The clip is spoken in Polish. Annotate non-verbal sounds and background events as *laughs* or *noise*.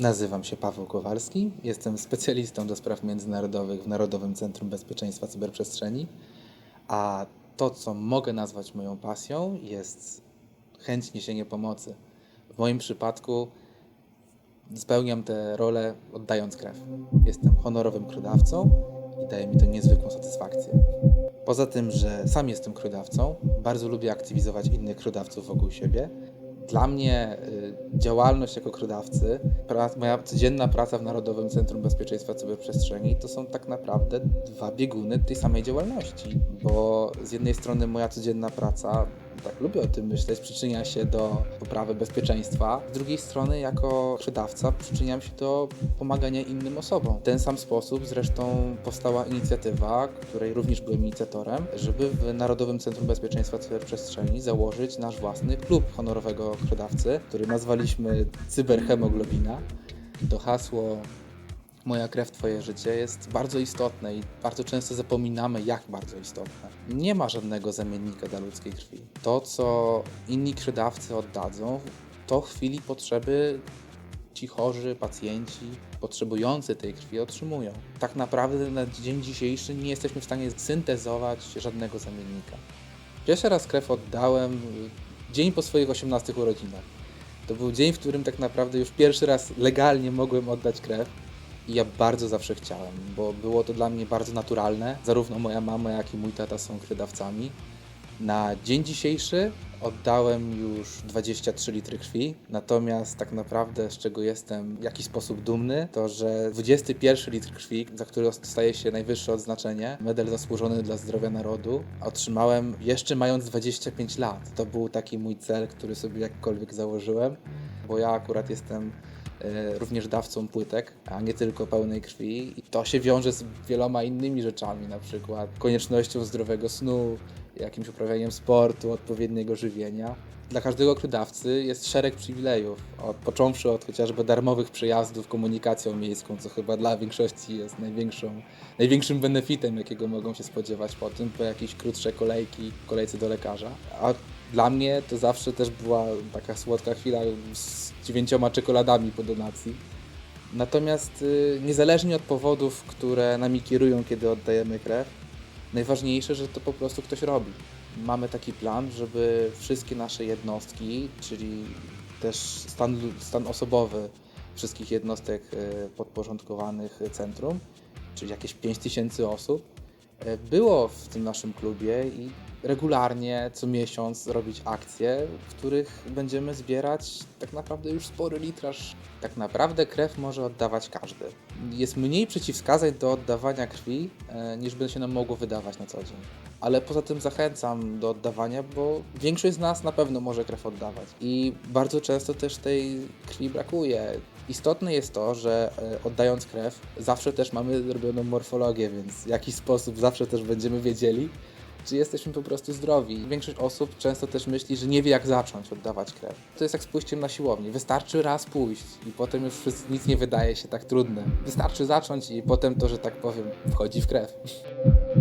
Nazywam się Paweł Kowalski, jestem specjalistą do spraw międzynarodowych w Narodowym Centrum Bezpieczeństwa Cyberprzestrzeni, a to, co mogę nazwać moją pasją, jest chęć niesienia pomocy. W moim przypadku spełniam tę rolę oddając krew. Jestem honorowym krwiodawcą i daje mi to niezwykłą satysfakcję. Poza tym, że sam jestem krwiodawcą, bardzo lubię aktywizować innych krwiodawców wokół siebie. Dla mnie y, działalność jako krwiodawcy, pra, moja codzienna praca w Narodowym Centrum Bezpieczeństwa Cyberprzestrzeni to są tak naprawdę dwa bieguny tej samej działalności, bo z jednej strony moja codzienna praca tak lubię o tym myśleć, przyczynia się do poprawy bezpieczeństwa. Z drugiej strony, jako sprzedawca, przyczyniam się do pomagania innym osobom. W ten sam sposób zresztą powstała inicjatywa, której również byłem inicjatorem, żeby w Narodowym Centrum Bezpieczeństwa Cyberprzestrzeni założyć nasz własny klub honorowego sprzedawcy, który nazwaliśmy Cyberhemoglobina. To hasło Moja krew, Twoje życie jest bardzo istotne i bardzo często zapominamy, jak bardzo istotne. Nie ma żadnego zamiennika dla ludzkiej krwi. To, co inni krwiodawcy oddadzą, to w chwili potrzeby ci chorzy, pacjenci potrzebujący tej krwi otrzymują. Tak naprawdę na dzień dzisiejszy nie jesteśmy w stanie syntezować żadnego zamiennika. Pierwszy raz krew oddałem dzień po swoich 18 urodzinach. To był dzień, w którym tak naprawdę już pierwszy raz legalnie mogłem oddać krew. I ja bardzo zawsze chciałem, bo było to dla mnie bardzo naturalne. Zarówno moja mama, jak i mój tata są krwiodawcami. Na dzień dzisiejszy oddałem już 23 litry krwi, natomiast tak naprawdę z czego jestem w jakiś sposób dumny, to że 21 litr krwi, za który dostaje się najwyższe odznaczenie, medal zasłużony dla zdrowia narodu, otrzymałem jeszcze mając 25 lat. To był taki mój cel, który sobie jakkolwiek założyłem, bo ja akurat jestem również dawcą płytek, a nie tylko pełnej krwi. I to się wiąże z wieloma innymi rzeczami, na przykład koniecznością zdrowego snu, jakimś uprawianiem sportu, odpowiedniego żywienia. Dla każdego krwiodawcy jest szereg przywilejów, od, począwszy od chociażby darmowych przejazdów komunikacją miejską, co chyba dla większości jest największą, największym benefitem, jakiego mogą się spodziewać po tym, po jakieś krótsze kolejki kolejce do lekarza. A dla mnie to zawsze też była taka słodka chwila z dziewięcioma czekoladami po donacji. Natomiast y, niezależnie od powodów, które nami kierują, kiedy oddajemy krew, najważniejsze, że to po prostu ktoś robi. Mamy taki plan, żeby wszystkie nasze jednostki, czyli też stan, stan osobowy wszystkich jednostek y, podporządkowanych centrum, czyli jakieś 5000 osób, y, było w tym naszym klubie i regularnie co miesiąc robić akcje, w których będziemy zbierać tak naprawdę już spory litraż. Tak naprawdę krew może oddawać każdy. Jest mniej przeciwwskazań do oddawania krwi, e, niż by się nam mogło wydawać na co dzień. Ale poza tym zachęcam do oddawania, bo większość z nas na pewno może krew oddawać. I bardzo często też tej krwi brakuje. Istotne jest to, że e, oddając krew, zawsze też mamy zrobioną morfologię, więc w jakiś sposób zawsze też będziemy wiedzieli, czy jesteśmy po prostu zdrowi. Większość osób często też myśli, że nie wie jak zacząć oddawać krew. To jest jak z pójściem na siłownię. Wystarczy raz pójść i potem już nic nie wydaje się tak trudne. Wystarczy zacząć i potem to, że tak powiem, wchodzi w krew. *laughs*